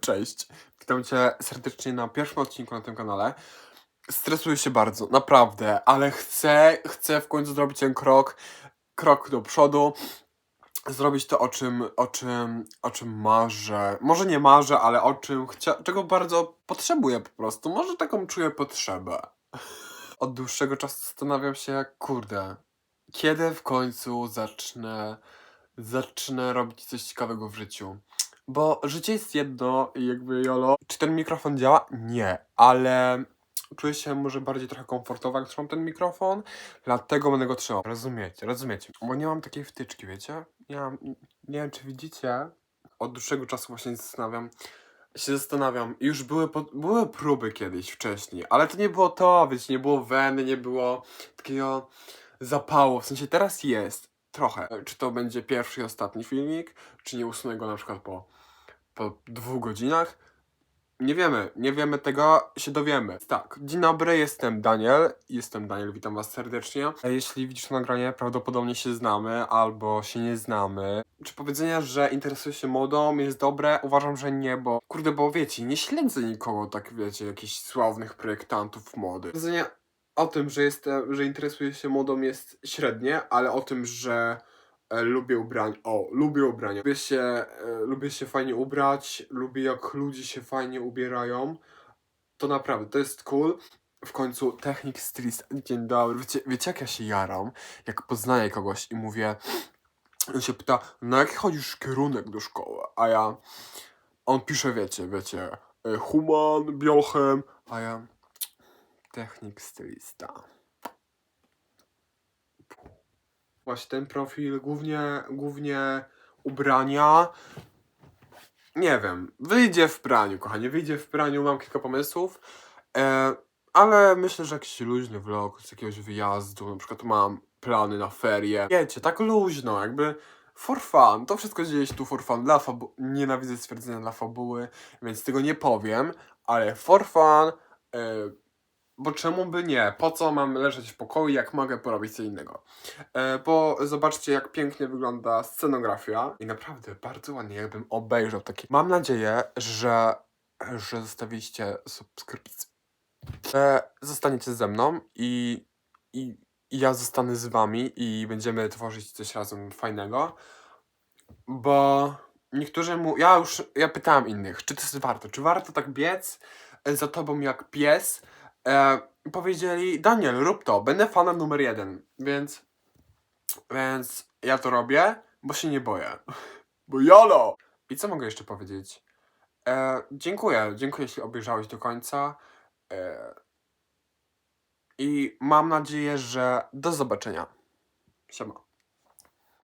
Cześć. Witam Cię serdecznie na pierwszym odcinku na tym kanale. Stresuję się bardzo, naprawdę, ale chcę, chcę w końcu zrobić ten krok, krok do przodu. Zrobić to, o czym, o czym, o czym marzę. Może nie marzę, ale o czym chcia, czego bardzo potrzebuję po prostu. Może taką czuję potrzebę. Od dłuższego czasu zastanawiam się, kurde, kiedy w końcu zacznę, zacznę robić coś ciekawego w życiu. Bo życie jest jedno jakby jolo. Czy ten mikrofon działa? Nie, ale czuję się może bardziej trochę komfortowo, jak trzymam ten mikrofon, dlatego będę go trzymał. Rozumiecie, rozumiecie. Bo nie mam takiej wtyczki, wiecie? Mam, nie wiem czy widzicie, od dłuższego czasu właśnie zastanawiam, się zastanawiam, już były, były próby kiedyś wcześniej, ale to nie było to, wiecie, nie było weny, nie było takiego zapału, w sensie teraz jest, trochę. Czy to będzie pierwszy i ostatni filmik, czy nie usunę go na przykład po, po dwóch godzinach? Nie wiemy, nie wiemy tego, się dowiemy. Tak, dzień dobry, jestem Daniel, jestem Daniel, witam was serdecznie. Jeśli widzisz to nagranie, prawdopodobnie się znamy, albo się nie znamy. Czy powiedzenie, że interesuję się modą jest dobre? Uważam, że nie, bo kurde, bo wiecie, nie śledzę nikogo, tak wiecie, jakichś sławnych projektantów mody. Powiedzenie o tym, że jestem, że interesuję się modą jest średnie, ale o tym, że e, lubię ubrań, o, lubię ubrania. Lubię się, e, lubię się fajnie ubrać, lubię jak ludzie się fajnie ubierają. To naprawdę, to jest cool. W końcu technik stylist, dzień dobry. Wiecie, wiecie jak ja się jaram? Jak poznaję kogoś i mówię, on się pyta, na jaki chodzisz kierunek do szkoły? A ja, on pisze, wiecie, wiecie, e, human, biochem, a ja, technik stylista. Właśnie ten profil, głównie, głównie ubrania. Nie wiem, wyjdzie w praniu, kochanie, wyjdzie w praniu, mam kilka pomysłów, e, ale myślę, że jakiś luźny vlog z jakiegoś wyjazdu, na przykład mam plany na ferie. Wiecie, tak luźno, jakby for fun, to wszystko dzieje się tu for fun, dla fabu- nienawidzę stwierdzenia dla fabuły, więc tego nie powiem, ale for fun, e, bo czemu by nie? Po co mam leżeć w pokoju, jak mogę porobić co innego? E, bo zobaczcie, jak pięknie wygląda scenografia. I naprawdę bardzo ładnie, jakbym obejrzał taki. Mam nadzieję, że, że zostawiliście subskrypcję. Że zostaniecie ze mną i, i, i ja zostanę z wami i będziemy tworzyć coś razem fajnego. Bo niektórzy mu. Ja już. Ja pytałem innych, czy to jest warto? Czy warto tak biec e, za tobą jak pies? E, powiedzieli, Daniel, rób to, będę fanem numer jeden, więc, więc ja to robię, bo się nie boję. Bo jolo! I co mogę jeszcze powiedzieć? E, dziękuję, dziękuję, jeśli obejrzałeś do końca. E, I mam nadzieję, że do zobaczenia. Siema.